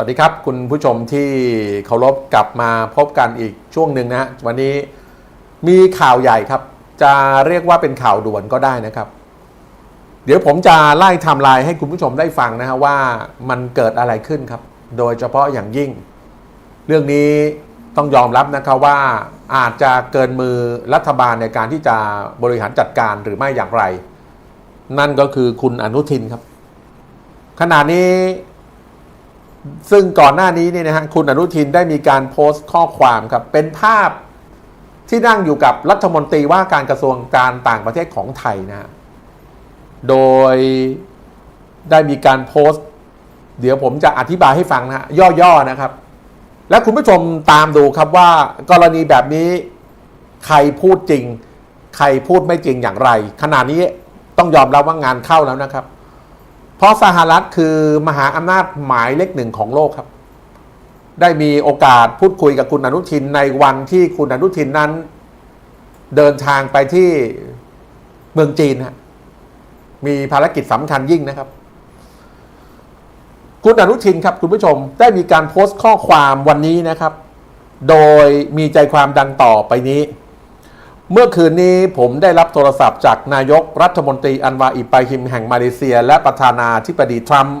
สวัสดีครับคุณผู้ชมที่เคารพกลับมาพบกันอีกช่วงหนึ่งนะฮะวันนี้มีข่าวใหญ่ครับ จะเรียกว่าเป็นข่าวด่วนก็ได้นะครับ เดี๋ยวผมจะไล่ไทม์ไลน์ให้คุณผู้ชมได้ฟังนะฮะว่ามันเกิดอะไรขึ้นครับ โดยเฉพาะอย่างยิ่ง เรื่องนี้ต้องยอมรับนะครับว่าอาจจะเกินมือรัฐบาลในการที่จะบริหารจัดการหรือไม่อย่างไร นั่นก็คือคุณอนุทินครับขณะนี้ ซึ่งก่อนหน้านี้เนี่ยนะฮะคุณอนุทินได้มีการโพสต์ข้อความครับ เป็นภาพที่นั่งอยู่กับรัฐมนตรีว่าการกระทรวงการต่างประเทศของไทยนะฮะโดยได้มีการโพสต์ เดี๋ยวผมจะอธิบายให้ฟังนะฮะย่อๆนะครับ และคุณผู้ชมตามดูครับว่ากรณีแบบนี้ใครพูดจริง ใครพูดไม่จริงอย่างไร ขณะนี้ต้องยอมรับว่างานเข้าแล้วนะครับ เพราะสหรัฐคือมหาอำนาจหมายเลขหนึ่งของโลกครับ ได้มีโอกาสพูดคุยกับคุณอนุทินในวันที่คุณอนุทินนั้น เดินทางไปที่เมืองจีนฮะมีภารกิจสำคัญยิ่งนะครับ คุณอนุทินครับคุณผู้ชมได้มีการโพสต์ข้อความวันนี้นะครับ โดยมีใจความดังต่อไปนี้ เมื่อคืนนี้ผมได้รับโทรศัพท์จากนายกรัฐมนตรีอันวาอิบราฮิมแห่งมาเลเซีย และประธานาธิบดีทรัมป์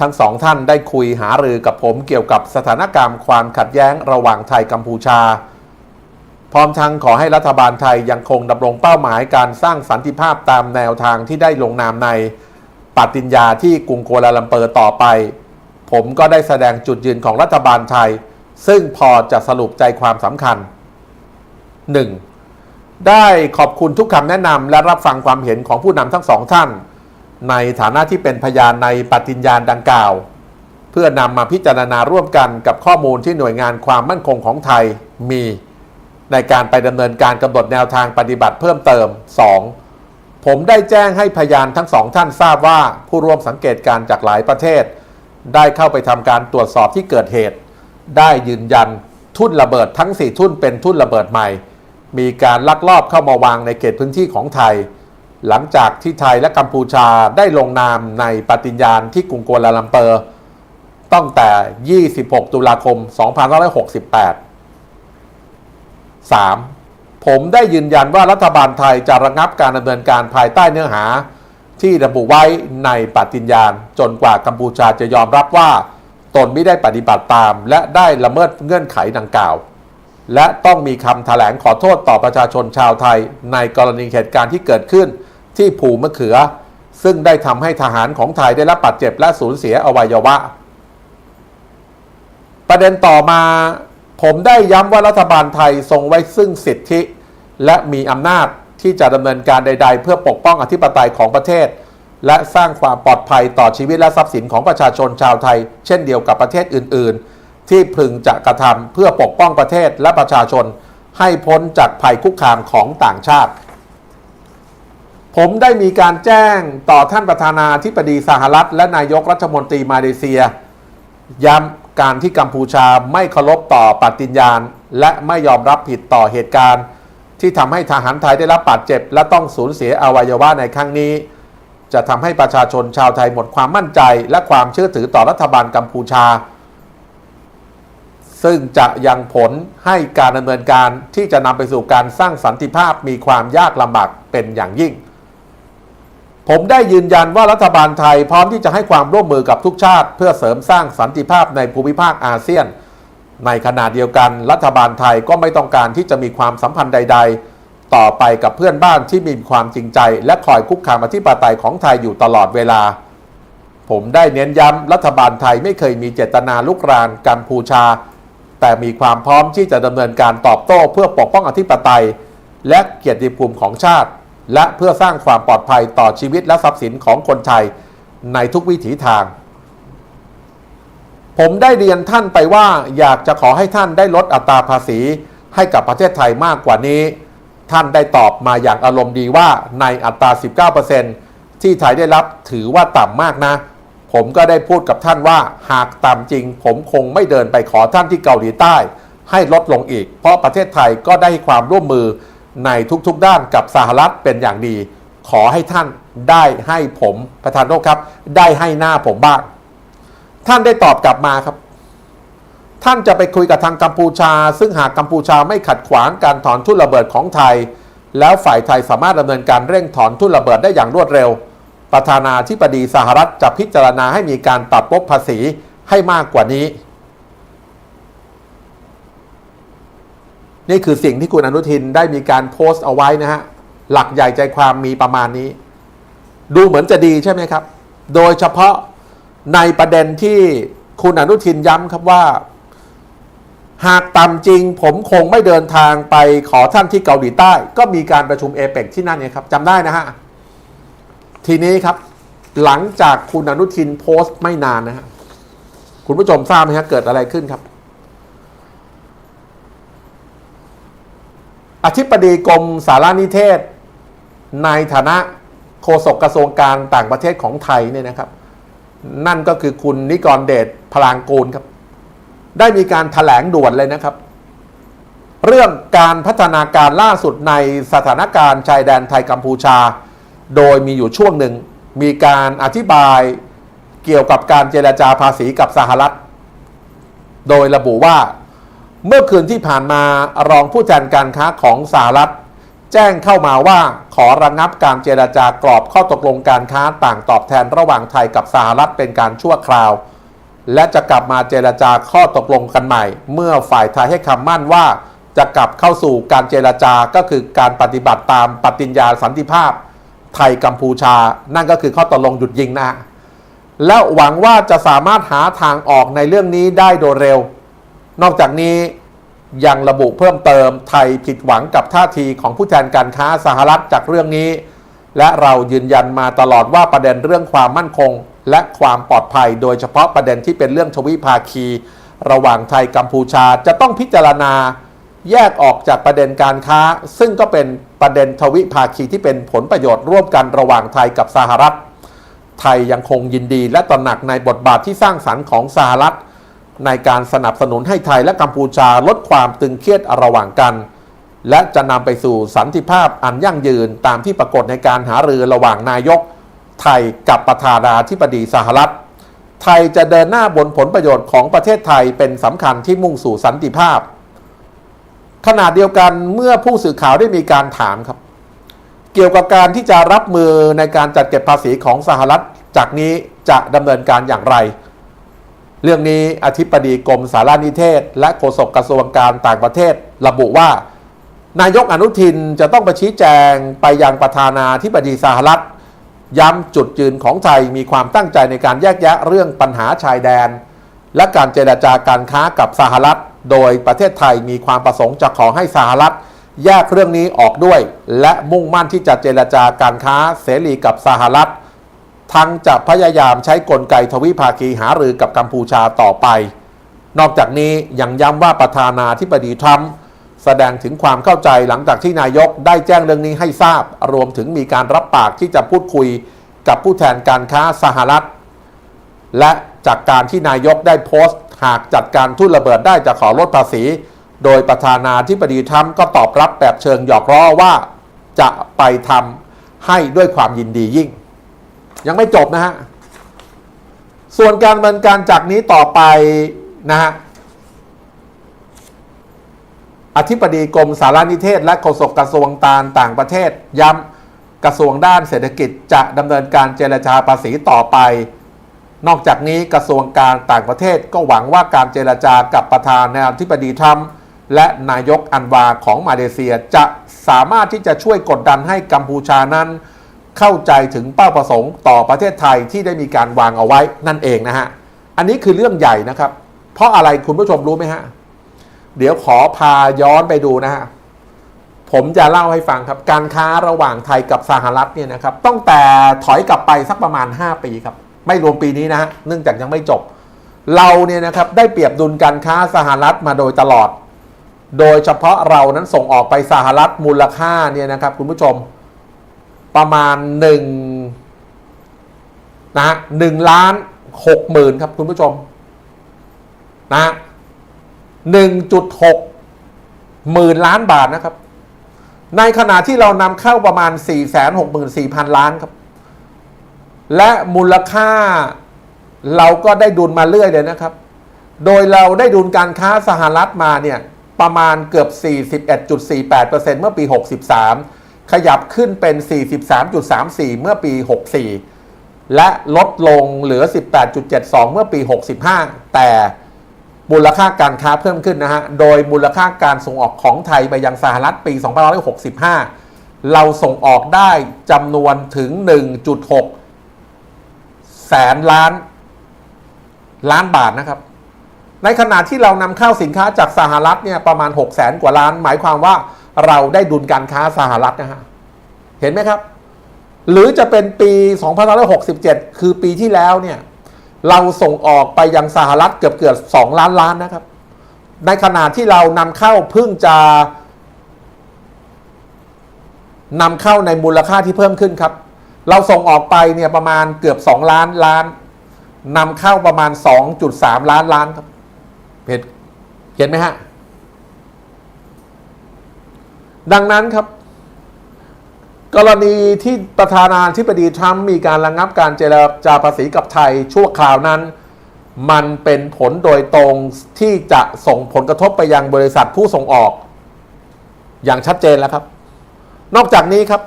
ทั้งสองท่านได้คุยหารือกับผมเกี่ยวกับสถานการณ์ความขัดแย้งระหว่างไทยกัมพูชา พร้อมทั้งขอให้รัฐบาลไทยยังคงดำรงเป้าหมายการสร้างสันติภาพตามแนวทางที่ได้ลงนามในปฏิญญาที่กรุงกัวลาลัมเปอร์ต่อไป ผมก็ได้แสดงจุดยืนของรัฐบาลไทย ซึ่งพอจะสรุปใจความสำคัญ 1. ได้ขอบคุณทุกคำแนะนำและรับฟังความเห็นของผู้นำทั้งสองท่าน ในฐานะที่เป็นพยานในปฏิญญาณดังกล่าว เพื่อนำมาพิจารณาร่วมกันกับข้อมูลที่หน่วยงานความมั่นคงของไทยมี ในการไปดำเนินการกำหนดแนวทางปฏิบัติเพิ่มเติม 2. ผมได้แจ้งให้พยานทั้งสองท่านทราบว่าผู้ร่วมสังเกตการณ์จากหลายประเทศ ได้เข้าไปทำการตรวจสอบที่เกิดเหตุ ได้ยืนยันทุ่นระเบิดทั้ง 4 ทุ่นเป็นทุ่นระเบิดใหม่ มีการลักลอบเข้ามาวางในเขตพื้นที่ของไทย หลังจากที่ไทยและกัมพูชาได้ลงนามในปฏิญญาณที่กรุงกัวลาลัมเปอร์ตั้งแต่ 26 ตุลาคม 2568 3. ผมได้ยืนยันว่ารัฐบาลไทยจะระงับการดำเนินการภายใต้เนื้อหา ที่ระบุไว้ในปฏิญญาณ จนกว่ากัมพูชาจะยอมรับว่า ตนไม่ได้ปฏิบัติตาม และได้ละเมิดเงื่อนไขดังกล่าว และต้องมีคำแถลงขอโทษต่อประชาชนชาวไทย ในกรณีเหตุการณ์ที่เกิดขึ้น ที่ภูมะเขือ ซึ่งได้ทำให้ทหารของไทยได้รับบาดเจ็บและสูญเสียอวัยวะ ประเด็นต่อมาผมได้ย้ำว่ารัฐบาลไทยทรงไว้ซึ่งสิทธิ และมีอำนาจที่จะดำเนินการใด ๆ เพื่อปกป้องอธิปไตยของประเทศ และสร้างความปลอดภัยต่อชีวิตและทรัพย์สินของประชาชนชาวไทย เช่นเดียวกับประเทศอื่น ๆ ที่พึงจะกระทำเพื่อปกป้องประเทศและประชาชนให้พ้นจากภัยคุกคามของต่างชาติ ผมได้มีการแจ้งต่อท่านประธานาธิบดีสหรัฐ และนายกรัฐมนตรีมาเลเซีย ย้ำการที่กัมพูชาไม่เคารพต่อปฏิญญาณ และไม่ยอมรับผิดต่อเหตุการณ์ ที่ทำให้ทหารไทยได้รับบาดเจ็บ และต้องสูญเสียอวัยวะในครั้งนี้ จะทำให้ประชาชนชาวไทยหมดความมั่นใจ และความเชื่อถือต่อรัฐบาลกัมพูชา ซึ่งจะยังผลให้การดำเนินการที่จะนำไปสู่การสร้างสันติภาพมีความยากลำบากเป็นอย่างยิ่ง ผมได้ยืนยันว่ารัฐบาลไทยพร้อมที่จะให้ความร่วมมือกับทุกชาติ เพื่อเสริมสร้างสันติภาพในภูมิภาคอาเซียน ในขณะเดียวกัน รัฐบาลไทยก็ไม่ต้องการที่จะมีความสัมพันธ์ใด ๆ ต่อไปกับเพื่อนบ้านที่มีความจริงใจ และคอยคุกคามอธิปไตยของไทยอยู่ตลอดเวลาผมได้เน้นย้ำรัฐบาลไทยไม่เคยมีเจตนาลุกรานกัมพูชา แต่มีความพร้อมที่จะดำเนินการตอบโต้เพื่อปกป้องอธิปไตย และเกียรติภูมิของชาติ และเพื่อสร้างความปลอดภัยต่อชีวิตและทรัพย์สินของคนไทยในทุกวิถีทาง ผมได้เรียนท่านไปว่าอยากจะขอให้ท่านได้ลดอัตราภาษีให้กับประเทศไทยมากกว่านี้ ท่านได้ตอบมาอย่างอารมณ์ดีว่าในอัตรา 19%ที่ไทยได้รับถือว่าต่ำมากนะ ผมก็ได้พูดกับท่านว่าหากต่ำจริง ผมคงไม่เดินไปขอท่านที่เกาหลีใต้ ให้ลดลงอีก เพราะประเทศไทยก็ได้ความร่วมมือในทุกๆด้านกับสหรัฐเป็นอย่างดี ขอให้ท่านได้ให้ผมประธานโทษครับ ได้ให้หน้าผมบ้างท่านได้ตอบกลับมาครับ ท่านจะไปคุยกับทางกัมพูชา ซึ่งหากกัมพูชาไม่ขัดขวางการถอนทุนระเบิดของไทย แล้วฝ่ายไทยสามารถดำเนินการเร่งถอนทุนระเบิดได้อย่างรวดเร็ว ประธานาธิบดีสหรัฐจะพิจารณาให้มีการตัดลบภาษีให้มากกว่านี้ นี่คือสิ่งที่คุณอนุทินได้มีการโพสต์เอาไว้นะฮะ หลักใหญ่ใจความมีประมาณนี้ ดูเหมือนจะดีใช่ไหมครับ โดยเฉพาะในประเด็นที่คุณอนุทินย้ำครับว่า หากต่ำจริง ผมคงไม่เดินทางไปขอท่านที่เกาหลีใต้ ก็มีการประชุมเอเปกที่นั่นเนี่ยครับจำได้นะฮะ ทีนี้ครับ หลังจากคุณอนุทินโพสต์ไม่นานนะฮะคุณผู้ชมทราบไหมฮะเกิดอะไรขึ้นครับ อธิบดีกรมสารนิเทศ ในฐานะโฆษกกระทรวงการต่างประเทศของไทยเนี่ยนะครับ นั่นก็คือคุณนิกรเดชพลางกูลครับ ได้มีการถแถลงด่วนเลยนะครับ เรื่องการพัฒนาการล่าสุดในสถานการณ์ชายแดนไทยกัมพูชา โดยมีอยู่ช่วงหนึ่งมีการอธิบายเกี่ยวกับการเจรจาภาษีกับสหรัฐ โดยระบุว่า เมื่อคืนที่ผ่านมารองผู้แทนการค้าของสหรัฐ แจ้งเข้ามาว่าขอระงงับการเจรจากรอบข้อตกลงการค้าต่างตอบแทนระหว่างไทยกับสหรัฐเป็นการชั่วคราว และจะกลับมาเจรจาข้อตกลงกันใหม่ เมื่อฝ่ายไทยให้คำมั่นว่าจะกลับเข้าสู่การเจรจาก็คือการปฏิบัติตามปฏิญญาสันติภาพ ไทยกัมพูชา นั่นก็คือข้อตกลงหยุดยิงนะฮะแล้วหวังว่าจะสามารถหาทางออกในเรื่องนี้ได้โดยเร็ว นอกจากนี้ยังระบุเพิ่มเติมไทยผิดหวังกับท่าทีของผู้แทนการค้าสหรัฐจากเรื่องนี้ และเรายืนยันมาตลอดว่าประเด็นเรื่องความมั่นคง และความปลอดภัย โดยเฉพาะประเด็นที่เป็นเรื่องทวิภาคี ระหว่างไทยกัมพูชาจะต้องพิจารณา แยกออกจากประเด็นการค้า ซึ่งก็เป็น ประเด็นทวิภาคีที่เป็นผลประโยชน์ร่วมกันระหว่างไทยกับสหรัฐ ไทยยังคงยินดีและตระหนักในบทบาทที่สร้างสรรค์ของสหรัฐ ในการสนับสนุนให้ไทยและกัมพูชาลดความตึงเครียดระหว่างกัน และจะนำไปสู่สันติภาพอันยั่งยืนตามที่ปรากฏในการหารือระหว่างนายก ไทยกับประธานาธิบดีสหรัฐ ไทยจะเดินหน้าบนผลประโยชน์ของประเทศไทยเป็นสำคัญที่มุ่งสู่สันติภาพ ขณะเดียวกันเมื่อผู้สื่อข่าวได้มีการถามครับ เกี่ยวกับการที่จะรับมือในการจัดเก็บภาษีของสหรัฐ จากนี้จะดำเนินการอย่างไร เรื่องนี้อธิบดีกรมสารนิเทศ และโฆษกกระทรวงการต่างประเทศ ระบุว่า นายกอนุทินจะต้องไปชี้แจงไปยังประธานาธิบดีสหรัฐ ย้ำจุดยืนของไทยมีความตั้งใจในการแยกแยะเรื่องปัญหาชายแดน และการเจรจาการค้ากับสหรัฐ โดยประเทศไทยมีความประสงค์จะขอให้สหรัฐแยกเรื่องนี้ออกด้วย และมุ่งมั่นที่จะเจรจาการค้าเสรีกับสหรัฐ ทั้งจะพยายามใช้กลไกทวิภาคีหารือกับกัมพูชาต่อไป นอกจากนี้ยังย้ำว่าประธานาธิบดีทรัมป์แสดงถึงความเข้าใจหลังจากที่นายกได้แจ้งเรื่องนี้ให้ทราบ รวมถึงมีการรับปากที่จะพูดคุยกับผู้แทนการค้าสหรัฐ และจากการที่นายกได้โพสต์ หากจัดการทุ่นระเบิดได้จะขอลดภาษี โดยประธานาธิบดีทรัมป์ก็ตอบรับแบบเชิงหยอกล้อว่าจะไปทำให้ด้วยความยินดียิ่ง ยังไม่จบนะฮะ ส่วนการดำเนินการจากนี้ต่อไปนะฮะอธิบดีกรมสารนิเทศ และโฆษกกระทรวงการต่างประเทศ ย้ำกระทรวงด้านเศรษฐกิจจะดำเนินการเจรจาภาษีต่อไป นอกจากนี้กระทรวงการต่างประเทศก็หวังว่าการเจรจากับประธานาธิบดีทรัมป์และนายกอันวาของมาเลเซียจะสามารถที่จะช่วยกดดันให้กัมพูชานั้น เข้าใจถึงเป้าประสงค์ต่อประเทศไทยที่ได้มีการวางเอาไว้นั่นเองนะฮะ อันนี้คือเรื่องใหญ่นะครับ เพราะอะไรคุณผู้ชมรู้ไหมฮะ เดี๋ยวขอพาย้อนไปดูนะฮะ ผมจะเล่าให้ฟังครับ การค้าระหว่างไทยกับสหรัฐเนี่ยนะครับตั้งแต่ถอยกลับไปสักประมาณ 5 ปีครับ ไม่รวมปีนี้นะฮะเนื่องจากยังไม่จบ เราเนี่ยนะครับได้เปรียบดุลการค้าสหรัฐมาโดยตลอด โดยเฉพาะเรานั้นส่งออกไปสหรัฐมูลค่าเนี่ยนะครับคุณผู้ชมประมาณหนึ่งนะหนึ่งล้านหกหมื่นครับคุณผู้ชมนะหนึ่งจุดหกหมื่นล้านบาทนะครับ ในขณะที่เรานำเข้าประมาณ 4 6 4 0 0 0 ล้านครับ และมูลค่าเราก็ได้ดุลมาเรื่อยเลยนะครับ โดยเราได้ดุลการค้าสหรัฐมาเนี่ยประมาณเกือบ 41.48%เมื่อปี 63 ขยับขึ้นเป็น 43.34 เมื่อปี 64 และลดลงเหลือ 18.72 เมื่อปี 65 แต่มูลค่าการค้าเพิ่มขึ้นนะฮะ โดยมูลค่าการส่งออกของไทยไปยังสหรัฐปี 2565 เราส่งออกได้จำนวนถึง 1.6 แสนล้าน ล้านบาทนะครับ ในขณะที่เรานำเข้าสินค้าจากสหรัฐเนี่ยประมาณ6 0แสนกว่าล้าน หมายความว่าเราได้ดุลการค้าสหรัฐนะฮะเห็นไหมครับ หรือจะเป็นปี 2567 คือปีที่แล้วเนี่ยเราส่งออกไปยังสหรัฐเกือบเกือบ2ล้านล้านนะครับ ในขณะที่เรานำเข้าเพิ่งจะนำเข้าในมูลค่าที่เพิ่มขึ้นครับ เราส่งออกไปเนี่ยประมาณเกือบ 2 ล้านล้านนำเข้าประมาณ 2.3 ล้านล้านครับเห็นเห็นไหมฮะ ดังนั้นครับ กรณีที่ประธานาธิบดีทรัมป์มีการระงงับการเจรจาภาษีกับไทยชั่วคราวนั้น มันเป็นผลโดยตรงที่จะส่งผลกระทบไปยังบริษัทผู้ส่งออก อย่างชัดเจนแล้วครับ นอกจากนี้ครับ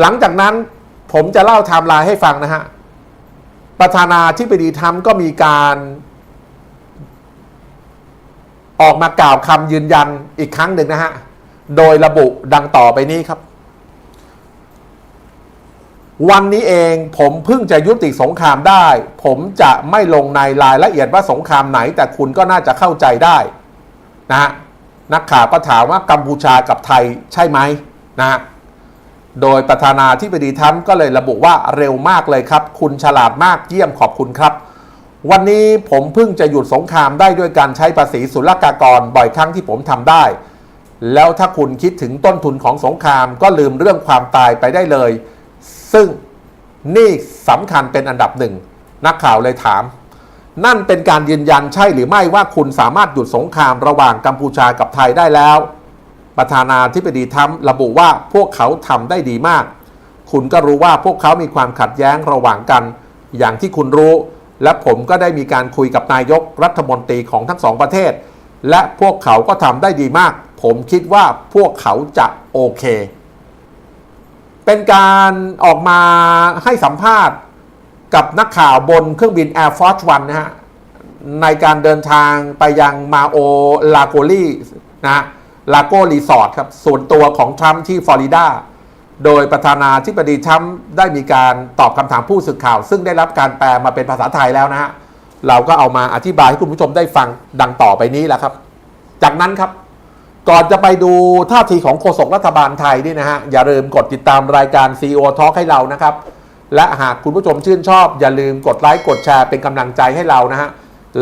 หลังจากนั้นผมจะเล่าไทม์ไลน์ให้ฟังนะฮะ ประธานาธิบดีทรัมป์ก็มีการ ออกมากล่าวคำยืนยันอีกครั้งหนึ่งนะฮะ โดยระบุดังต่อไปนี้ครับ วันนี้เองผมเพิ่งจะยุติสงครามได้ ผมจะไม่ลงในรายละเอียดว่าสงครามไหน แต่คุณก็น่าจะเข้าใจได้นะฮะนักข่าวก็ถามว่ากัมพูชากับไทยใช่ไหมนะฮะ โดยประธานาธิบดีทรัมก็เลยระบุว่าเร็วมากเลยครับ คุณฉลาดมากเยี่ยมขอบคุณครับ วันนี้ผมเพิ่งจะหยุดสงครามได้ด้วยการใช้ภาษีศุลกากรบ่อยครั้งที่ผมทำได้ แล้วถ้าคุณคิดถึงต้นทุนของสงครามก็ลืมเรื่องความตายไปได้เลย ซึ่งนี่สำคัญเป็นอันดับหนึ่ง นักข่าวเลยถาม นั่นเป็นการยืนยันใช่หรือไม่ว่าคุณสามารถหยุดสงครามระหว่างกัมพูชากับไทยได้แล้ว ประธานาธิบดีทรัมป์ระบุว่าพวกเขาทำได้ดีมาก คุณก็รู้ว่าพวกเขามีความขัดแย้งระหว่างกัน อย่างที่คุณรู้ และผมก็ได้มีการคุยกับนายกรัฐมนตรีของทั้งสองประเทศ และพวกเขาก็ทำได้ดีมาก ผมคิดว่าพวกเขาจะโอเค เป็นการออกมาให้สัมภาษณ์กับนักข่าวบนเครื่องบิน Air Force One นะฮะในการเดินทางไปยังมาโอลาโกลีนะ ลาโก้รีสอร์ทครับส่วนตัวของทรัมป์ที่ฟลอริดาโดยประธานาธิบดีทรัมป์ได้มีการตอบคำถามผู้สื่อข่าว ซึ่งได้รับการแปลมาเป็นภาษาไทยแล้วนะฮะเราก็เอามาอธิบายให้คุณผู้ชมได้ฟังดังต่อไปนี้แหละครับ จากนั้นครับ ก่อนจะไปดูท่าทีของโฆษกรัฐบาลไทยนี่นะฮะ อย่าลืมกดติดตามรายการ CEO Talk ให้เรานะครับ และหากคุณผู้ชมชื่นชอบ อย่าลืมกดไลค์กดแชร์เป็นกำลังใจให้เรานะฮะ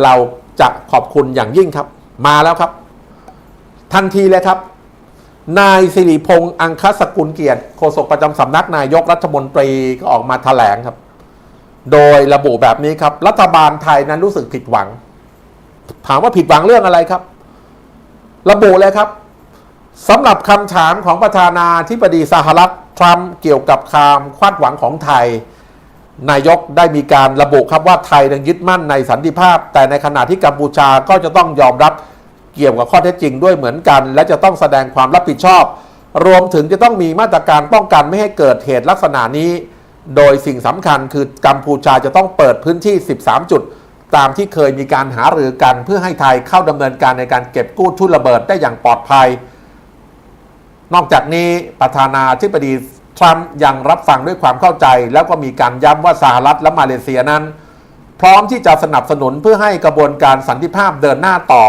เราจะขอบคุณอย่างยิ่งครับ มาแล้วครับ ทันทีเลยครับ นายสิริพงษ์อังคสกุลเกียรติโฆษกประจำสำนักนายกรัฐมนตรีก็ออกมาแถลงครับ โดยระบุแบบนี้ครับ รัฐบาลไทยนั้นรู้สึกผิดหวัง ถามว่าผิดหวังเรื่องอะไรครับ ระบุเลยครับสำหรับคำถามของประธานาธิบดีสหรัฐทรัมป์เกี่ยวกับความคาดหวังของไทย นายกได้มีการระบุครับว่าไทยยังยึดมั่นในสันติภาพ แต่ในขณะที่กัมพูชาก็จะต้องยอมรับ เกี่ยวกับข้อเท็จจริงด้วยเหมือนกัน และจะต้องแสดงความรับผิดชอบ รวมถึงจะต้องมีมาตรการป้องกันไม่ให้เกิดเหตุลักษณะนี้ โดยสิ่งสำคัญคือกัมพูชาจะต้องเปิดพื้นที่ 13 จุด ตามที่เคยมีการหารือกัน เพื่อให้ไทยเข้าดำเนินการในการเก็บกู้ทุนระเบิดได้อย่างปลอดภัย นอกจากนี้ประธานาธิบดีทรัมป์ยังรับฟังด้วยความเข้าใจ แล้วก็มีการย้ำว่าสหรัฐและมาเลเซียนั้น พร้อมที่จะสนับสนุนเพื่อให้กระบวนการสันติภาพเดินหน้าต่อ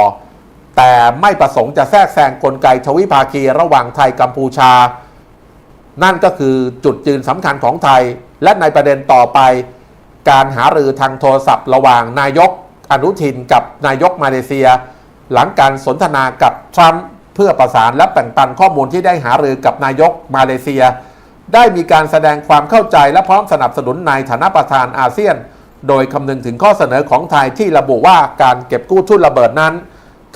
แต่ไม่ประสงค์จะแทรกแซงกลไกทวิภาคีระหว่างไทยกัมพูชา นั่นก็คือจุดยืนสำคัญของไทย และในประเด็นต่อไป การหารือทางโทรศัพท์ ระหว่างนายกอนุทินกับนายกมาเลเซีย หลังการสนทนากับทรัมป์เพื่อประสานและแบ่งปันข้อมูลที่ได้หารือกับนายกมาเลเซีย ได้มีการแสดงความเข้าใจและพร้อมสนับสนุนในฐานะประธานอาเซียน โดยคำนึงถึงข้อเสนอของไทยที่ระบุว่าการเก็บกู้ทุนระเบิดนั้น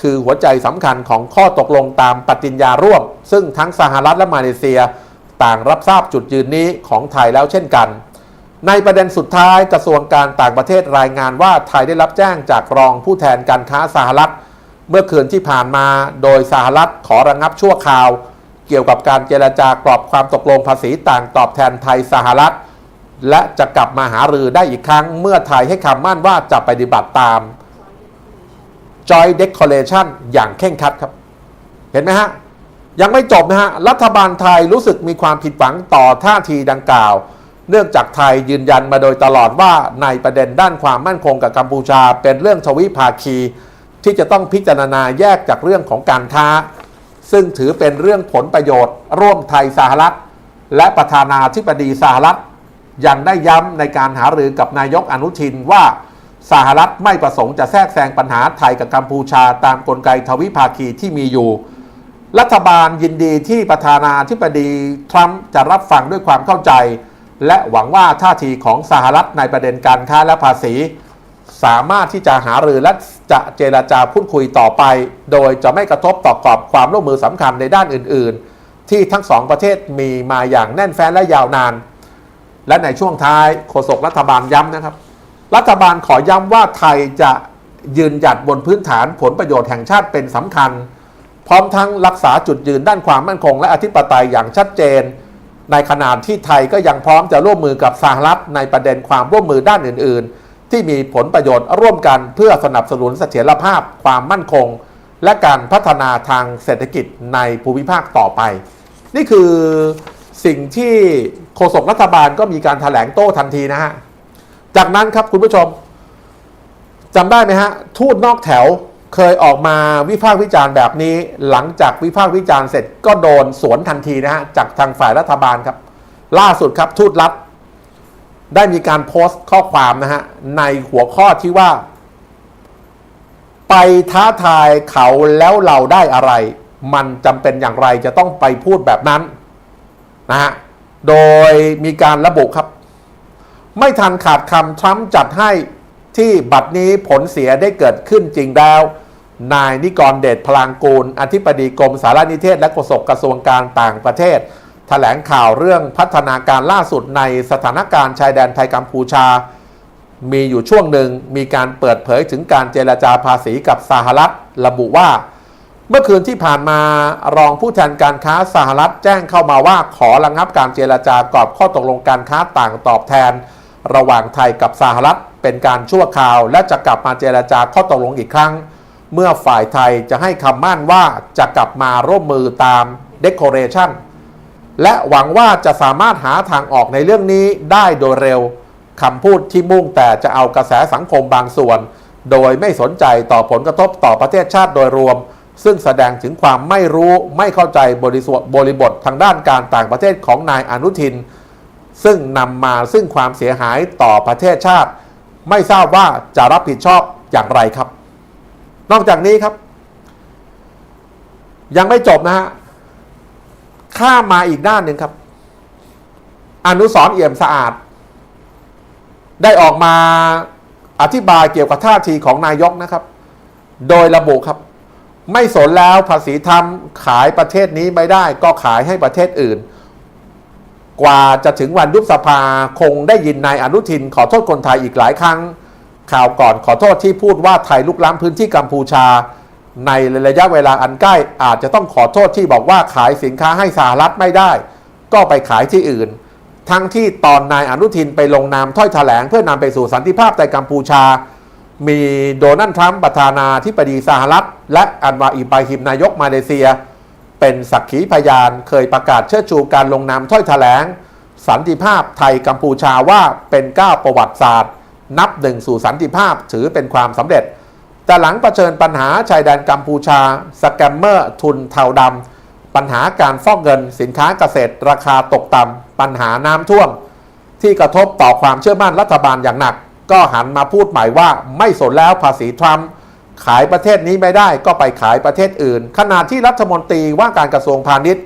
คือหัวใจสำคัญของข้อตกลงตามปฏิญญาร่วม ซึ่งทั้งสหรัฐและมาเลเซีย ต่างรับทราบจุดยืนนี้ของไทยแล้วเช่นกัน ในประเด็นสุดท้ายกระทรวงการต่างประเทศรายงานว่าไทยได้รับแจ้งจากรองผู้แทนการค้าสหรัฐ เมื่อคืนที่ผ่านมาโดยสหรัฐขอระงับชั่วคราว เกี่ยวกับการเจรจากรอบความตกลงภาษีต่างตอบแทนไทยสหรัฐ และจะกลับมาหารือได้อีกครั้ง เมื่อไทยให้คำมั่นว่าจะปฏิบัติตาม Joint Declaration อย่างเคร่งคัดครับ เห็นไหมฮะ ยังไม่จบนะฮะ รัฐบาลไทยรู้สึกมีความผิดหวังต่อท่าทีดังกล่าว เนื่องจากไทยยืนยันมาโดยตลอดว่าในประเด็นด้านความมั่นคงกับกัมพูชา เป็นเรื่องทวิภาคี ที่จะต้องพิจารณาแยกจากเรื่องของการค้า ซึ่งถือเป็นเรื่องผลประโยชน์ ร่วมไทยสหรัฐ และประธานาธิบดีสหรัฐยังได้ย้ำในการหารือกับนายกอนุทินว่า สหรัฐไม่ประสงค์จะแทรกแซงปัญหาไทยกับกัมพูชาตามกลไกทวิภาคีที่มีอยู่ รัฐบาลยินดีที่ประธานาธิบดีทรัมป์จะรับฟังด้วยความเข้าใจ และหวังว่าท่าทีของสหรัฐในประเด็นการค้าและภาษี สามารถที่จะหารือและจะเจราจาพูดคุยต่อไป โดยจะไม่กระทบต่อกรอบความร่วมมือสำคัญในด้านอื่น ๆ ที่ทั้งสองประเทศมีมาอย่างแน่นแฟ้นและยาวนาน และในช่วงท้ายโฆษกรัฐบาลย้ำนะครับ รัฐบาลขอย้ำว่าไทยจะยืนหยัดบนพื้นฐานผลประโยชน์แห่งชาติเป็นสำคัญ พร้อมทั้งรักษาจุดยืนด้านความมั่นคง และอธิปไตยอย่างชัดเจน ในขณะที่ไทยก็ยังพร้อมจะร่วมมือกับสหรัฐในประเด็นความร่วมมือด้านอื่น ๆ ที่มีผลประโยชน์ร่วมกันเพื่อสนับสนุนเสถียรภาพ ความมั่นคง และการพัฒนาทางเศรษฐกิจในภูมิภาคต่อไป นี่คือสิ่งที่โฆษกรัฐบาลก็มีการถแถลงโต้ทันทีนะฮะ จากนั้นครับคุณผู้ชมจำได้ไหมฮะ ทูตนอกแถวเคยออกมาวิพากษ์วิจารณ์แบบนี้ หลังจากวิพากษ์วิจารณ์เสร็จก็โดนสวนทันทีนะฮะ จากทางฝ่ายรัฐบาลครับ ล่าสุดครับทูตรัฐได้มีการโพสต์ข้อความนะฮะ ในหัวข้อที่ว่า ไปท้าทายเขาแล้วเราได้อะไร มันจำเป็นอย่างไรจะต้องไปพูดแบบนั้นนะฮะ โดยมีการระบุครับ ไม่ทันขาดคำทรัมป์จัดให้ที่บัดนี้ผลเสียได้เกิดขึ้นจริงแล้ว นายนิกรเดชพลางกูล อธิบดีกรมสารนิเทศและโฆษกกระทรวงการต่างประเทศแถลงข่าวเรื่องพัฒนาการล่าสุดในสถานการณ์ชายแดนไทยกัมพูชา มีอยู่ช่วงหนึ่งมีการเปิดเผยถึงการเจรจาภาษีกับสหรัฐระบุว่า เมื่อคืนที่ผ่านมารองผู้แทนการค้าสหรัฐแจ้งเข้ามาว่าขอระงับการเจรจากรอบข้อตกลงการค้าต่างตอบแทน ระหว่างไทยกับสหรัฐเป็นการชั่วคราว และจะกลับมาเจรจาข้อตกลงอีกครั้ง เมื่อฝ่ายไทยจะให้คำมั่นว่าจะกลับมาร่วมมือตาม Declaration และหวังว่าจะสามารถหาทางออกในเรื่องนี้ได้โดยเร็วคำพูดที่มุ่งแต่จะเอากระแสสังคมบางส่วน โดยไม่สนใจต่อผลกระทบต่อประเทศชาติโดยรวม ซึ่งแสดงถึงความไม่รู้ไม่เข้าใจบริสวบริบททางด้านการต่างประเทศของนายอนุทิน ซึ่งนำมาซึ่งความเสียหายต่อประเทศชาติ ไม่ทราบว่าจะรับผิดชอบอย่างไรครับ นอกจากนี้ครับ ยังไม่จบนะฮะข้ามาอีกด้านหนึ่งครับ อนุสรเอี่ยมสะอาด ได้ออกมาอธิบายเกี่ยวกับท่าทีของนายกนะครับ โดยระบุครับ ไม่สนแล้วภาษีทำขายประเทศนี้ไม่ได้ ก็ขายให้ประเทศอื่น กว่าจะถึงวันยุบสภาคงได้ยินนายอนุทินขอโทษคนไทยอีกหลายครั้ง ข่าวก่อนขอโทษที่พูดว่าไทยลุกล้ำพื้นที่กัมพูชา ในระยะเวลาอันใกล้อาจจะต้องขอโทษที่บอกว่าขายสินค้าให้สหรัฐไม่ได้ ก็ไปขายที่อื่น ทั้งที่ตอนนายอนุทินไปลงนามถ้อยแถลงเพื่อนำไปสู่สันติภาพในกัมพูชา มีโดนัลด์ทรัมป์ประธานาธิบดีสหรัฐ และอันวาอิบราฮิมนายกมาเลเซีย เป็นสักขีพยานเคยประกาศเชิดชูการลงนามถ้อยแถลง สันติภาพไทยกัมพูชาว่าเป็นก้าวประวัติศาสตร์ นับหนึ่งสู่สันติภาพถือเป็นความสำเร็จ แต่หลังเผชิญปัญหาชายแดนกัมพูชา สแกมเมอร์ทุนเทาดำปัญหาการฟอกเงินสินค้าเกษตร ราคาตกต่ำปัญหาน้ำท่วม ที่กระทบต่อความเชื่อมั่นรัฐบาลอย่างหนัก ก็หันมาพูดใหม่ว่าไม่สนแล้วภาษีทรัมป์ ขายประเทศนี้ไม่ได้ก็ไปขายประเทศอื่น ขณะที่รัฐมนตรีว่าการกระทรวงพาณิชย์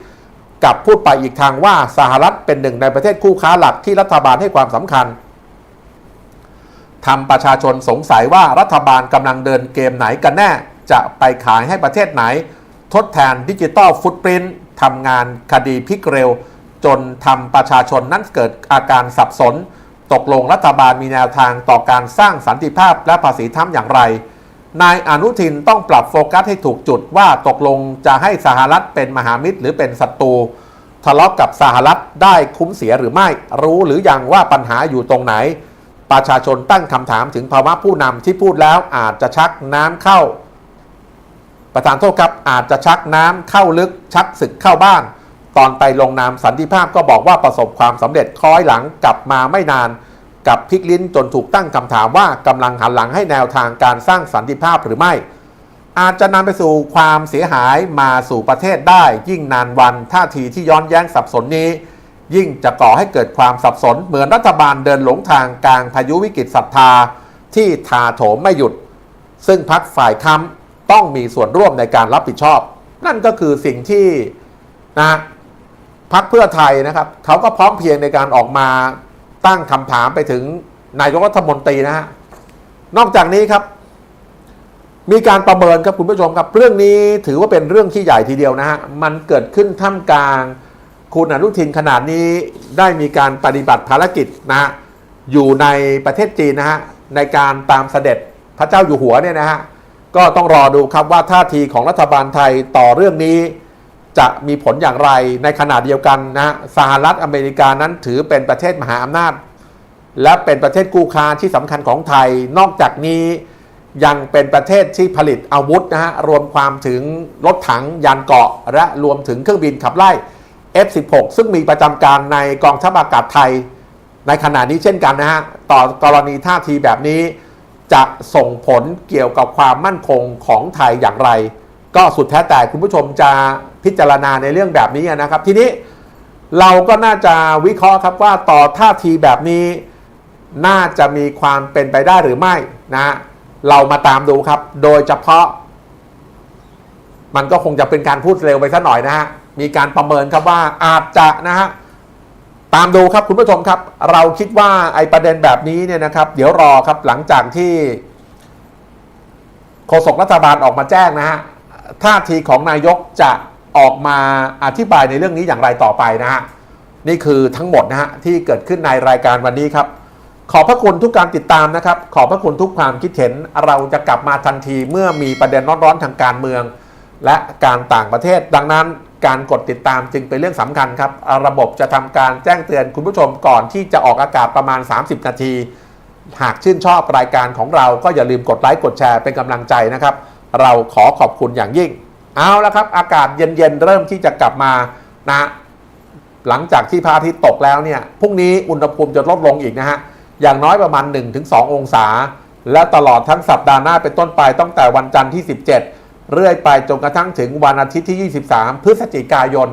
กลับพูดไปอีกทางว่าสหรัฐเป็นหนึ่งในประเทศคู่ค้าหลักที่รัฐบาลให้ความสำคัญทำประชาชนสงสัยว่ารัฐบาลกำลังเดินเกมไหนกันแน่ จะไปขายให้ประเทศไหน ทดแทนดิจิตอลฟุตปรินทำงานคดีพิกเร็ว จนทำประชาชนนั้นเกิดอาการสับสน ตกลงรัฐบาลมีแนวทางต่อการสร้างสันติภาพและภาษีถ้ำอย่างไร นายอนุทินต้องปรับโฟกัสให้ถูกจุดว่าตกลงจะให้สหรัฐเป็นมหามิตร หรือเป็นศัตรูทะเลาะกับสหรัฐได้คุ้มเสียหรือไม่ รู้หรือยังว่าปัญหาอยู่ตรงไหน ประชาชนตั้งคำถามถึงภาวะผู้นำที่พูดแล้วอาจจะชักน้ำเข้า ประธานโทษครับอาจจะชักน้ำเข้าลึกชักศึกเข้าบ้าน ตอนไปลงนามสันติภาพก็บอกว่าประสบความสำเร็จคล้อยหลังกลับมาไม่นาน กับพลิกลิ้นจนถูกตั้งคำถามว่ากำลังหันหลังให้แนวทางการสร้างสันติภาพหรือไม่ อาจจะนำไปสู่ความเสียหายมาสู่ประเทศได้ ยิ่งนานวันท่าทีที่ย้อนแย้งสับสนนี้ ยิ่งจะก่อให้เกิดความสับสนเหมือนรัฐบาลเดินหลงทางกลางพายุวิกฤตศรัทธา ที่ทาโถมไม่หยุด ซึ่งพักฝ่ายค้ำต้องมีส่วนร่วมในการรับผิดชอบ นั่นก็คือสิ่งที่นะพักเพื่อไทยนะครับเขาก็พร้อมเพียงในการออกมา ตั้งคำถามไปถึงนายกรัฐมนตรีนะฮะนอกจากนี้ครับ มีการประเมินครับคุณผู้ชมครับ เรื่องนี้ถือว่าเป็นเรื่องที่ใหญ่ทีเดียวนะฮะมันเกิดขึ้นท่ามกลางคุณอนุทินขนาดนี้ได้มีการปฏิบัติภารกิจนะฮะอยู่ในประเทศจีนนะฮะในการตามเสด็จพระเจ้าอยู่หัวเนี่ยนะฮะก็ต้องรอดูครับว่าท่าทีของรัฐบาลไทยต่อเรื่องนี้ จะมีผลอย่างไรในขณะเดียวกันนะฮะสหรัฐอเมริกานั้นถือเป็นประเทศมหาอำนาจ และเป็นประเทศกู้ค้าที่สำคัญของไทย นอกจากนี้ยังเป็นประเทศที่ผลิตอาวุธนะฮะรวมความถึงรถถังยานเกราะ และรวมถึงเครื่องบินขับไล่ F16 ซึ่งมีประจำการในกองทัพอากาศไทย ในขณะนี้เช่นกันนะฮะต่อกรณีท่าทีแบบนี้ จะส่งผลเกี่ยวกับความมั่นคงของไทยอย่างไร ก็สุดแท้แต่คุณผู้ชมจะพิจารณาในเรื่องแบบนี้นะครับ ทีนี้เราก็น่าจะวิเคราะห์ครับว่าต่อท่าทีแบบนี้น่าจะมีความเป็นไปได้หรือไม่นะเรามาตามดูครับ โดยเฉพาะ มันก็คงจะเป็นการพูดเร็วไปสักหน่อยนะฮะมีการประเมินครับว่าอาจจะนะฮะตามดูครับคุณผู้ชมครับ เราคิดว่าไอ้ประเด็นแบบนี้เนี่ยนะครับ เดี๋ยวรอครับหลังจากที่โฆษกรัฐบาลออกมาแจ้งนะฮะ ท่าทีของนายกจะออกมาอธิบายในเรื่องนี้อย่างไรต่อไปนะฮะนี่คือทั้งหมดนะฮะที่เกิดขึ้นในรายการวันนี้ครับ ขอบพระคุณทุกการติดตามนะครับ ขอบพระคุณทุกความคิดเห็นเราจะกลับมาทันทีเมื่อมีประเด็นร้อนๆทางการเมือง และการต่างประเทศ ดังนั้นการกดติดตามจึงเป็นเรื่องสำคัญครับ ระบบจะทำการแจ้งเตือนคุณผู้ชมก่อนที่จะออกอากาศประมาณ 30 นาที หากชื่นชอบรายการของเราก็อย่าลืมกดไลค์กดแชร์เป็นกำลังใจนะครับ เราขอขอบคุณอย่างยิ่ง เอาละครับ อากาศเย็นๆ เริ่มที่จะกลับมานะหลังจากที่พระอาทิตย์ตกแล้วเนี่ยพรุ่งนี้อุณหภูมิจะลดลงอีกนะฮะ อย่างน้อยประมาณ 1-2 องศา และตลอดทั้งสัปดาห์หน้าเป็นต้นไปตั้งแต่วันจันทร์ที่ 17 เรื่อยไปจนกระทั่งถึงวันอาทิตย์ที่ 23 พฤศจิกายน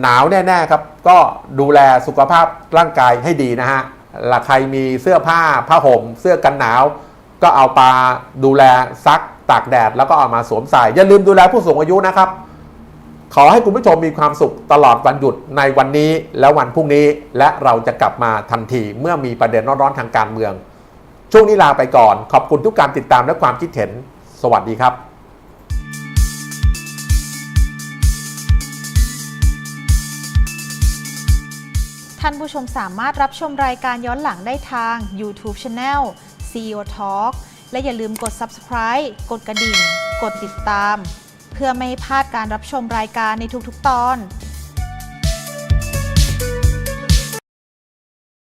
หนาวแน่ๆครับ ก็ดูแลสุขภาพร่างกายให้ดีนะฮะละใครมีเสื้อผ้าผ้าห่ม เสื้อกันหนาว ก็เอาปาดูแลซัก ตากแดดแล้วก็เอามาสวมใส่อย่าลืมดูแลผู้สูงอายุนะครับ ขอให้คุณผู้ชมมีความสุขตลอดวันหยุดในวันนี้และวันพรุ่งนี้ และเราจะกลับมาทันทีเมื่อมีประเด็นร้อนๆทางการเมือง ช่วงนี้ลาไปก่อน ขอบคุณทุกการติดตามและความคิดเห็น สวัสดีครับท่านผู้ชมสามารถรับชมรายการย้อนหลังได้ทาง YouTube Channel CEO Talk และอย่าลืมกด Subscribe กดกระดิ่ง กดติดตาม เพื่อไม่ให้พลาดการรับชมรายการในทุกๆตอน